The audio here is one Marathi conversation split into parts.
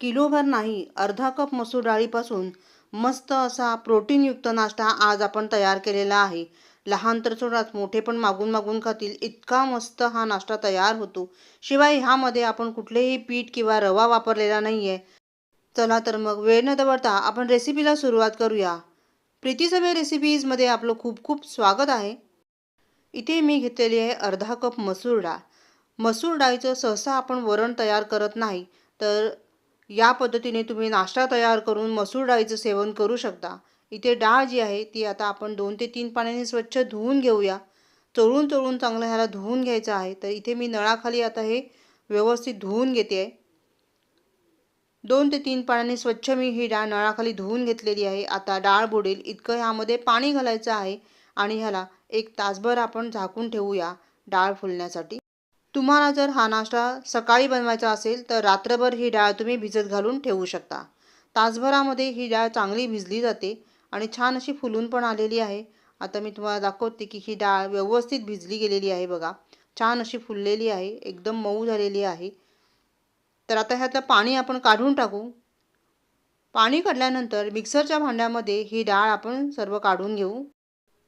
किलोभर नाही अर्धा कप मसूर डाळीपासून मस्त असा प्रोटीनयुक्त नाश्ता आज आपण तयार केलेला आहे. लहान तर सोडाच मोठे पण मागून मागून खातील. इतका मस्त हा नाश्ता तयार होतो. शिवाय ह्यामध्ये आपण कुठलेही पीठ किंवा रवा वापरलेला नाही आहे चला तर मग वेळ न दवडता आपण रेसिपीला सुरुवात करूया. प्रीतीसभे रेसिपीजमध्ये आपलं खूप खूप स्वागत आहे. इथे मी घेतलेली आहे अर्धा कप मसूर डाळ. मसूर डाळीचं सहसा आपण वरण तयार करत नाही तर या पद्धतीने तुम्ही नाश्ता तयार करून मसूर डाळीचं सेवन करू शकता. इथे डाळ जी आहे ती आता आपण दोन ते तीन पाण्याने स्वच्छ धुवून घेऊया. चोळून चोळून चांगलं ह्याला धुवून घ्यायचं आहे. तर इथे मी नळाखाली आता हे व्यवस्थित धुवून घेते. आहे दोन ते तीन पाण्याने स्वच्छ मी ही डाळ नळाखाली धुवून घेतलेली आहे. आता डाळ बुडेल. इतकं ह्यामध्ये पाणी घालायचं आहे आणि ह्याला एक तासभर आपण झाकून ठेवूया डाळ फुलण्यासाठी. तुम्हाला जर हा नाश्ता सकाळी बनवायचा असेल तर रात्रभर ही डाळ तुम्ही भिजत घालून ठेवू शकता. तासभरामध्ये ही डाळ चांगली भिजली जाते आणि छान अशी फुलून पण आलेली आहे. आता मी तुम्हाला दाखवते की ही डाळ व्यवस्थित भिजली गेलेली आहे बघा. छान अशी फुललेली आहे एकदम मऊ झालेली आहे. तर आता ह्यातलं पाणी आपण काढून टाकू. पाणी काढल्यानंतर मिक्सरच्या भांड्यामध्ये ही डाळ आपण सर्व काढून घेऊ.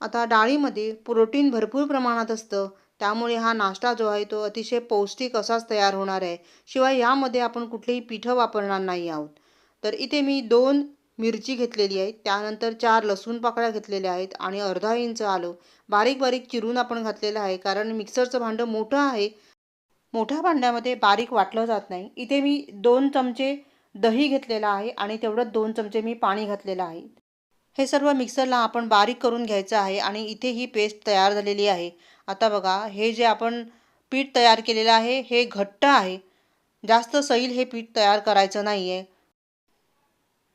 आता डाळीमध्ये प्रोटीन भरपूर प्रमाणात असतं. त्यामुळे हा नाश्ता जो आहे तो अतिशय पौष्टिक असाच तयार होणार आहे. शिवाय यामध्ये आपण कुठलीही पिठं वापरणार नाही आहोत. तर इथे मी दोन मिरची घेतलेली आहे त्यानंतर चार लसूण पाकळ्या घेतलेल्या आहेत आणि अर्धा इंच आलं. बारीक बारीक चिरून आपण घातलेलं आहे कारण मिक्सरचं भांडं मोठं आहे. मोठ्या भांड्यामध्ये बारीक वाटलं जात नाही. इथे मी दोन चमचे दही घेतलेलं आहे आणि तेवढंच दोन चमचे मी पाणी घातलेलं आहे. हे सर्व मिक्सरला आपण बारीक करून घ्यायचं आहे आणि इथे ही पेस्ट तयार झालेली आहे. आता बघा हे जे आपण पीठ तयार केलेलं आहे हे घट्ट आहे. जास्त सैल हे पीठ तयार करायचं नाही आहे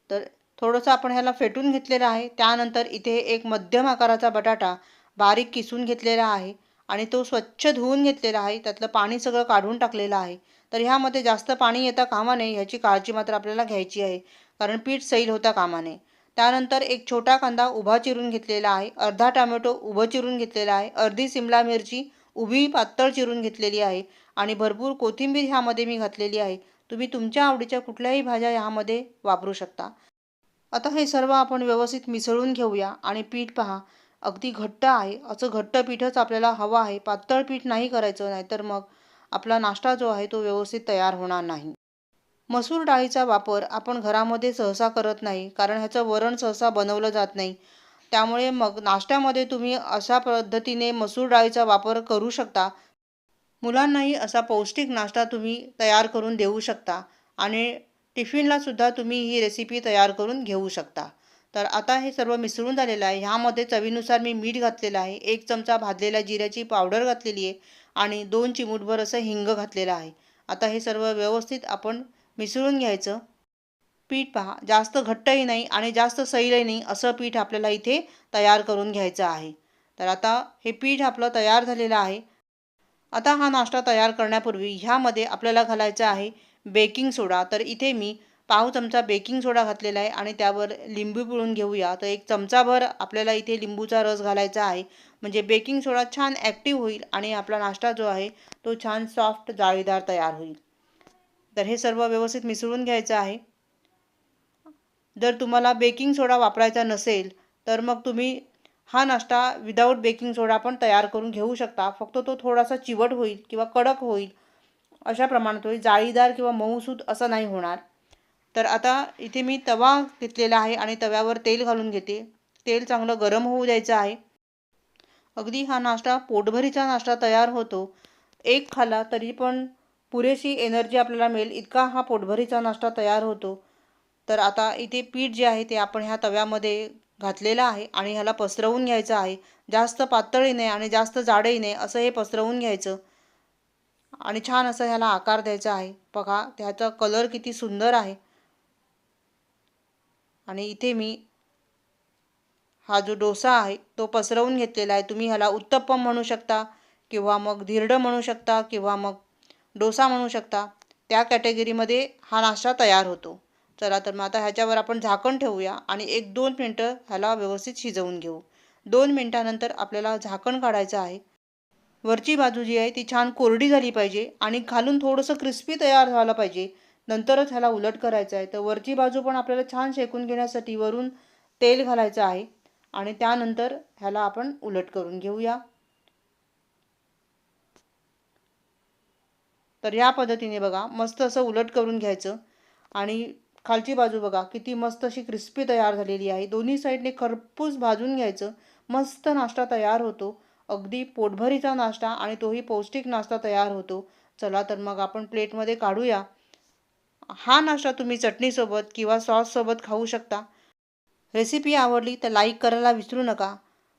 तर थोडंसं आपण ह्याला फेटून घेतलेलं आहे. त्यानंतर इथे एक मध्यम आकाराचा बटाटा बारीक किसून घेतलेला आहे आणि तो स्वच्छ धुवून घेतलेला आहे. त्यातलं पाणी सगळं काढून टाकलेलं आहे. तर ह्यामध्ये जास्त पाणी येता कामा नये ह्याची काळजी मात्र आपल्याला घ्यायची आहे. कारण पीठ सैल होता कामा नये. त्यानंतर एक छोटा कांदा उभा चिरून घेतलेला आहे अर्धा टॅमॅटो उभं चिरून घेतलेला आहे अर्धी सिमला मिरची उभी पातळ चिरून घेतलेली आहे आणि भरपूर कोथिंबीर ह्यामध्ये मी घातलेली आहे. तुम्ही तुमच्या आवडीच्या कुठल्याही भाज्या ह्यामध्ये वापरू शकता. आता हे सर्व आपण व्यवस्थित मिसळून घेऊया आणि पीठ पहा. अगदी घट्ट आहे. असं घट्ट पीठच आपल्याला हवं आहे. पातळ पीठ नाही करायचं नाहीतर मग आपला नाश्ता जो आहे तो व्यवस्थित तयार होणार नाही. मसूर डाळीचा वापर आपण घरामध्ये सहसा करत नाही कारण ह्याचं वरण सहसा बनवलं जात नाही. त्यामुळे मग नाश्त्यामध्ये तुम्ही अशा पद्धतीने मसूर डाळीचा वापर करू शकता. मुलांनाही असा पौष्टिक नाश्ता तुम्ही तयार करून देऊ शकता आणि टिफिनलासुद्धा तुम्ही ही रेसिपी तयार करून घेऊ शकता. तर आता हे सर्व मिसळून झालेलं आहे. ह्यामध्ये चवीनुसार मी मीठ घातलेलं आहे. एक चमचा भाजलेल्या जिऱ्याची पावडर घातलेली आहे आणि दोन चिमूटभर असं हिंग घातलेलं आहे. आता हे सर्व व्यवस्थित आपण मिसळून घ्यायचं. पीठ पहा जास्त घट्टही नाही आणि जास्त सैलही नाही असं पीठ आपल्याला इथे तयार करून घ्यायचं आहे. तर आता हे पीठ आपलं तयार झालेलं आहे. आता हा नाश्ता तयार करण्यापूर्वी ह्यामध्ये आपल्याला घालायचं आहे बेकिंग सोडा. तर इथे मी पाव चमचा बेकिंग सोडा घातलेला आहे आणि त्यावर लिंबू पिळून घेऊया. तर एक चमचाभर आपल्याला इथे लिंबूचा रस घालायचा आहे. म्हणजे बेकिंग सोडा छान ॲक्टिव्ह होईल आणि आपला नाश्ता जो आहे तो छान सॉफ्ट जाळीदार तयार होईल. तर हे सर्व व्यवस्थित मिसळून घ्यायचं आहे. जर तुम्हाला बेकिंग सोडा वापरायचा नसेल तर मग तुम्ही हा नाश्ता विदाऊट बेकिंग सोडा पण तयार करून घेऊ शकता. फक्त तो थोडासा चिवट होईल किंवा कडक होईल अशा प्रमाणात होईल. जाळीदार किंवा मऊसूद असं नाही होणार. तर आता इथे मी तवा घेतलेला आहे आणि तव्यावर तेल घालून घेते. तेल चांगलं गरम होऊ द्यायचं आहे. अगदी हा नाश्ता पोटभरीचा नाश्ता तयार होतो. एक खाला तरी पण पुरेशी एनर्जी आपल्याला मिळेल इतका हा पोटभरीचा नाश्ता तयार होतो. तर आता इथे पीठ जे आहे ते आपण ह्या तव्यामध्ये घातलेलं आहे आणि ह्याला पसरवून घ्यायचं आहे. जास्त पातळही नाही आणि जास्त जाडही नाही असं हे पसरवून घ्यायचं. आणि छान असं ह्याला आकार द्यायचा आहे. बघा त्याचा कलर किती सुंदर आहे. आणि इथे मी हा जो डोसा आहे तो पसरवून घेतलेला आहे. तुम्ही ह्याला उत्तप्पम म्हणू शकता किंवा मग धिरडं म्हणू शकता किंवा मग डोसा म्हणू शकता. त्या कॅटेगरीमध्ये हा नाश्ता तयार होतो. चला तर मग आता ह्याच्यावर आपण झाकण ठेवूया आणि एक दोन मिनटं ह्याला व्यवस्थित शिजवून घेऊ. दोन मिनटानंतर आपल्याला झाकण काढायचं आहे. वरची बाजू जी आहे ती छान कोरडी झाली पाहिजे आणि खालून थोडंसं क्रिस्पी तयार झालं पाहिजे. नंतरच ह्याला उलट करायचं आहे. तर वरची बाजू पण आपल्याला छान शेकून घेण्यासाठी वरून तेल घालायचं आहे आणि त्यानंतर ह्याला आपण उलट करून घेऊया. तर या पद्धतीने बघा मस्त असं उलट करून घ्यायचं. आणि खालची बाजू बघा किती मस्त अशी क्रिस्पी तयार झालेली आहे. दोन्ही साईडने खरपूस भाजून घ्यायचं. मस्त नाश्ता तयार होतो. अगदी पोटभरीचा नाश्ता आणि तोही पौष्टिक नाश्ता तयार होतो. चला तर मग आपण प्लेटमध्ये काढूया. हा नाश्ता तुम्ही चटणीसोबत किंवा सॉससोबत खाऊ शकता. रेसिपी आवडली तर लाईक करायला विसरू नका.